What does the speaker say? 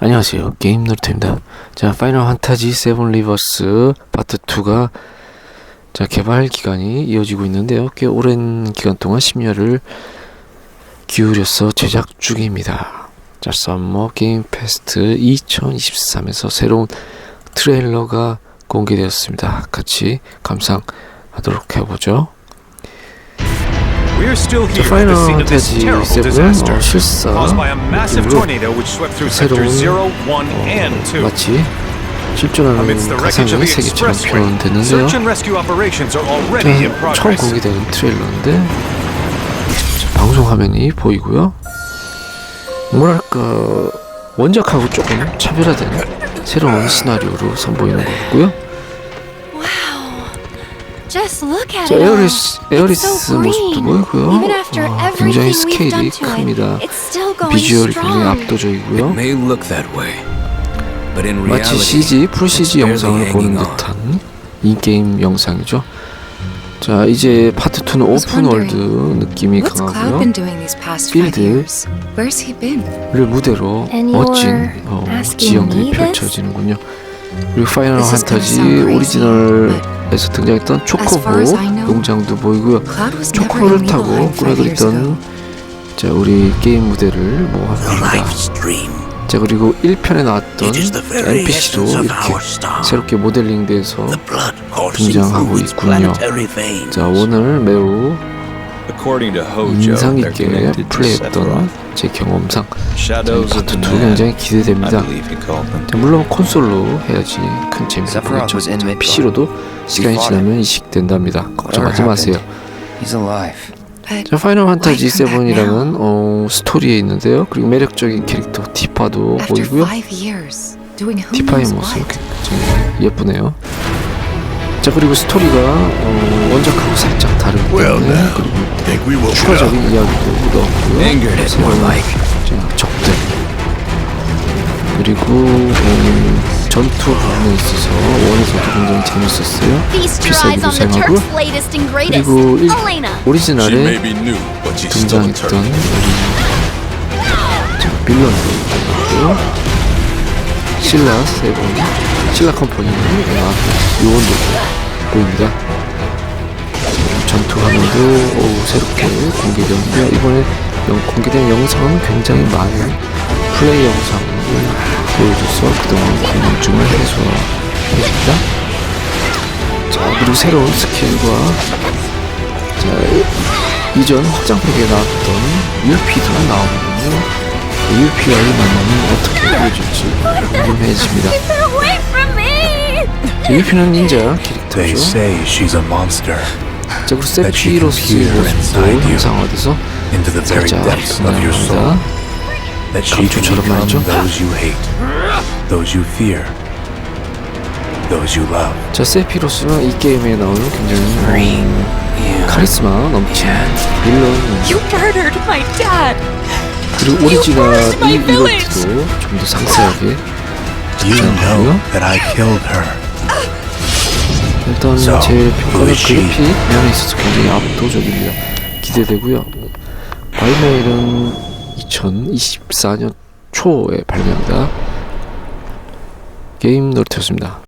안녕하세요. 게임 노트입니다. 자, 파이널 판타지 7 리버스 파트 2가 자, 개발 기간이 이어지고 있는데요. 꽤 오랜 기간 동안 심려를 기울여서 제작 중입니다. 자, 썸머 게임 페스트 2023에서 새로운 트레일러가 공개되었습니다. 같이 감상하도록 해보죠. 자, 파이널 the scene of this 판타지 terrible 7은 disaster 어, 실사 caused by a massive 느낌으로 tornado which swept through 새로운 sectors 0, 1, and 어, 2. 마치 실존하는 가상의 세계처럼 표현되는데요. search and rescue operations are already in 자, 처음. 공개된 트레일러인데 자, 방송 화면이 보이고요. 뭐랄까 원작하고 조금 차별화된 새로운 시나리오로 선보이는 것 같고요. Just look at 자, it all. 에어리스 It's 에어리스 so 모습도. 보이고요. Even after 어, 굉장히 everything we've done 스케일이 큽니다. it's still going 비주얼이 굉장히. 압도적이고요. may look that way, but in 마치 reality, CG 풀 CG 영상을 보는 hanging on. 듯한 이 게임 영상이죠. 자 이제 파트 2는 was 오픈 월드 느낌이 What's Cloud 강하고요. been doing these past five 필드 years? Where's he been? 를 무대로 And 멋진 you're 어, asking 지형들이 me this? 펼쳐지는군요. 그리고 파이널 This is gonna 판타지 오리지널 에서 등장했던 초코보 농장도 보이고요. 초코를 타고 꾸려그렸던 ago. 자 우리 게임 무대를 stream. 자 그리고 1편에 나왔던 NPC도 이렇게. 새롭게 모델링돼서 등장하고 있군요. 자 오늘 매우 인상 있게 플레이했던. 제 경험상 파트 the 2 Mad, 굉장히 기대됩니다. believe he called them. 자, 물론 콘솔로 해야지 큰 재미가. Midgard. PC로도 시간이 지나면 이식된답니다. 걱정하지 마세요. 자, 파이널 판타지 Why come back 7이라는 어, 스토리에 있는데요. 그리고 매력적인 캐릭터 티파도 after 보이고요. five years, doing who 티파의 knows 모습? 굉장히 예쁘네요. 자 그리고 스토리가 어, 원작하고 살짝 Well, 때문에 now, 그리고 think we will 추가적인 이야기도 is more. 자, 적들 그리고 음, 전투 부분에 있어서 원에서도 굉장히 재밌었어요. Feast your eyes latest and greatest. 그리고 일, Elena. 오리지널에 be new, but she's still a 등장했던. 우리 자, 빌런도 있고요. 신라 세븐, 신라 컴퍼니 나왔던 요원도 보입니다. 전투 화면도 오, 새롭게 공개되었는데요. 이번에 영- 공개된 영상은 굉장히 많은 플레이 영상을 보여줘서 그동안 궁금증을 해소해줍니다. 자, 그리고 새로운 스킬과 자, 이전 확장팩에 나왔던 UP도 나오거든요. UP와의 만남은 어떻게 이루어질지 궁금해집니다. Away from me! 자, UP는 닌자 They 캐릭터죠. say she's a monster 자, 그리고 that she can 세피로스의 peer 모습도 inside you 형상화돼서 into the very 살짝 depths of your soul. 등장합니다. That she can 감초처럼 become 말이죠. those you hate, those you fear, those you love. 자, 세피로스는 이 게임에 나오는 굉장히 어, 카리스마 넘치는 빌런입니다. You murdered my dad. 그리고 my 이. 이벤트도 좀 더 상세하게 her. 일단 제 평가는? 그래픽 면에 있어서 굉장히 압도적입니다. 기대되고요. 바이메일은 2024년 초에 발매합니다. 게임 노트였습니다.